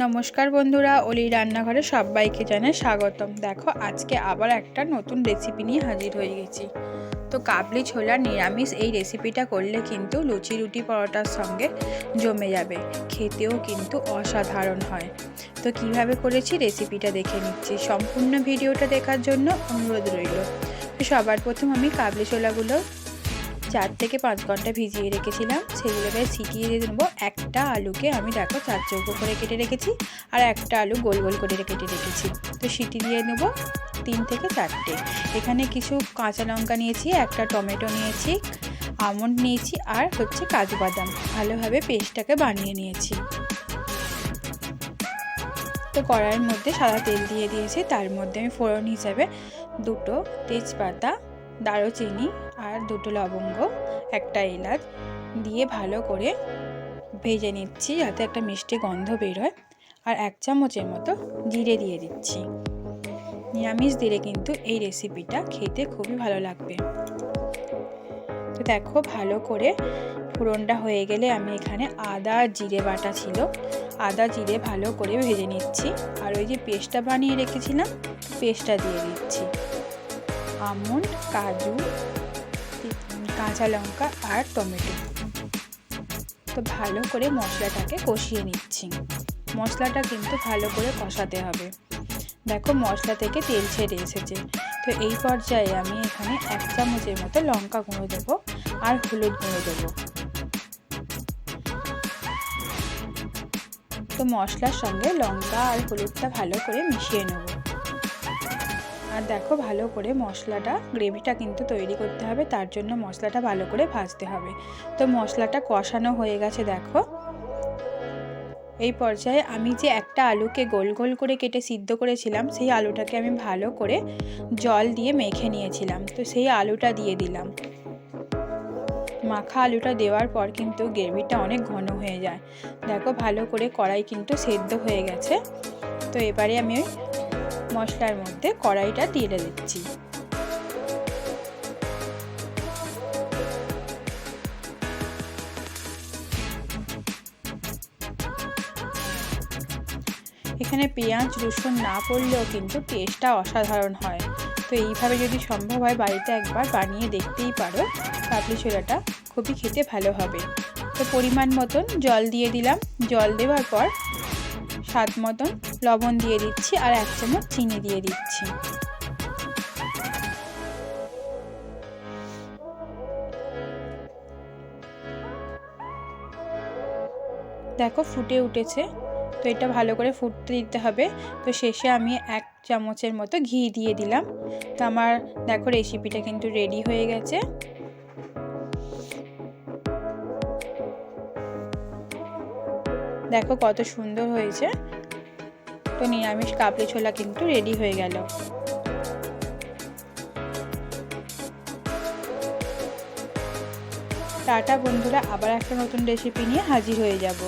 নমস্কার বন্ধুরা অলি রান্নাঘরে সবাইকে জানাই স্বাগতম। দেখো, আজকে আবার একটা নতুন রেসিপি নিয়ে হাজির হয়ে গেছি। তো কাবলি ছোলার নিরামিষ এই রেসিপিটা করলে কিন্তু লুচি, রুটি পরোটার সঙ্গে জমে যাবে। খেতেও কিন্তু অসাধারণ হয়। তো কীভাবে করেছি রেসিপিটা দেখে নিচ্ছি। সম্পূর্ণ ভিডিওটা দেখার জন্য অনুরোধ রইল। সবার প্রথম আমি কাবলি ছোলাগুলো চার থেকে পাঁচ ঘণ্টা ভিজিয়ে রেখেছিলাম। সেগুলোকে ছিটিয়ে দিয়ে দেবো। একটা আলুকে আমি দেখো চার চৌকো করে কেটে রেখেছি আর একটা আলু গোল গোল করে কেটে রেখেছি। তো সিটি দিয়ে নেব তিন থেকে চারটে। এখানে কিছু কাঁচা লঙ্কা নিয়েছি, একটা টমেটো নিয়েছি, আমন্ড নিয়েছি আর হচ্ছে কাজু বাদাম। ভালোভাবে পেস্টটাকে বানিয়ে নিয়েছি। তো কড়াইয়ের মধ্যে সাদা তেল দিয়ে দিয়েছি। তার মধ্যে আমি ফোড়ন হিসাবে দুটো তেজপাতা দারুচিনি আর দুটো লবঙ্গ, একটা এলাচ দিয়ে ভালো করে ভেজে নিচ্ছি যাতে একটা মিষ্টি গন্ধ বেরোয়। আর এক চামচের মতো জিরে দিয়ে দিচ্ছি। নিরামিষ দিলে কিন্তু এই রেসিপিটা খেতে খুবই ভালো লাগবে। তো দেখো ভালো করে ফোড়নটা হয়ে গেলে আমি এখানে আদা আর জিরে বাটা ছিল। আদা, জিরে ভালো করে ভেজে নিচ্ছি। আর ওই যে পেস্টটা বানিয়ে রেখেছিলাম, পেস্টটা দিয়ে দিচ্ছি। আমন্ড, কাজু, কাঁচা লঙ্কা আর টমেটো। তো ভালো করে মশলাটাকে কষিয়ে নিচ্ছি। মশলাটা কিন্তু ভালো করে কষাতে হবে। দেখো মশলা থেকে তেল ছেড়ে এসেছে। তো এই পর্যায়ে আমি এখানে এক চামচের মতো লঙ্কা গুঁড়ো দেবো আর হলুদ গুঁড়ো দেবো। তো মশলার সঙ্গে লঙ্কা আর হলুদটা ভালো করে মিশিয়ে নেব। আর দেখো ভালো করে মশলাটা গ্রেভিটা কিন্তু তৈরি করতে হবে, তার জন্য মশলাটা ভালো করে ভাজতে হবে। তো মশলাটা কষানো হয়ে গেছে দেখো। এই পর্যায়ে আমি যে একটা আলুকে গোল গোল করে কেটে সিদ্ধ করেছিলাম, সেই আলুটাকে আমি ভালো করে জল দিয়ে মেখে নিয়েছিলাম। তো সেই আলুটা দিয়ে দিলাম। মাখা আলুটা দেওয়ার পর কিন্তু গ্রেভিটা অনেক ঘন হয়ে যায়। দেখো ভালো করে কড়াই কিন্তু সেদ্ধ হয়ে গেছে। তো এবারে আমি মশলার মধ্যে কড়াইটা দিয়ে দিচ্ছি। এখানে পেঁয়াজ, রসুন না পড়লেও কিন্তু টেস্টটা অসাধারণ হয়। তো এইভাবে যদি সম্ভব হয়, বাড়িতে একবার বানিয়ে দেখতেই পারো। কাবলি ছোলাটা খুবই খেতে ভালো হবে। তো পরিমাণ মতন জল দিয়ে দিলাম। জল দেওয়ার পর স্বাদ মতন লবণ দিয়ে দিচ্ছি আর এক চামচ চিনি দিয়ে দিচ্ছি। দেখো ফুটে উঠেছে, তো এটা ভালো করে ফুটতে দিতে হবে। তো শেষে আমি এক চামচের মতো ঘি দিয়ে দিলাম। তো আমার, দেখো রেসিপিটা কিন্তু রেডি হয়ে গেছে। দেখো কত সুন্দর হয়েছে। তো নিরামিষ কাবলি ছোলা কিন্তু রেডি হয়ে গেল। টাটা বন্ধুরা, আবার একটা নতুন রেসিপি নিয়ে হাজির হয়ে যাব।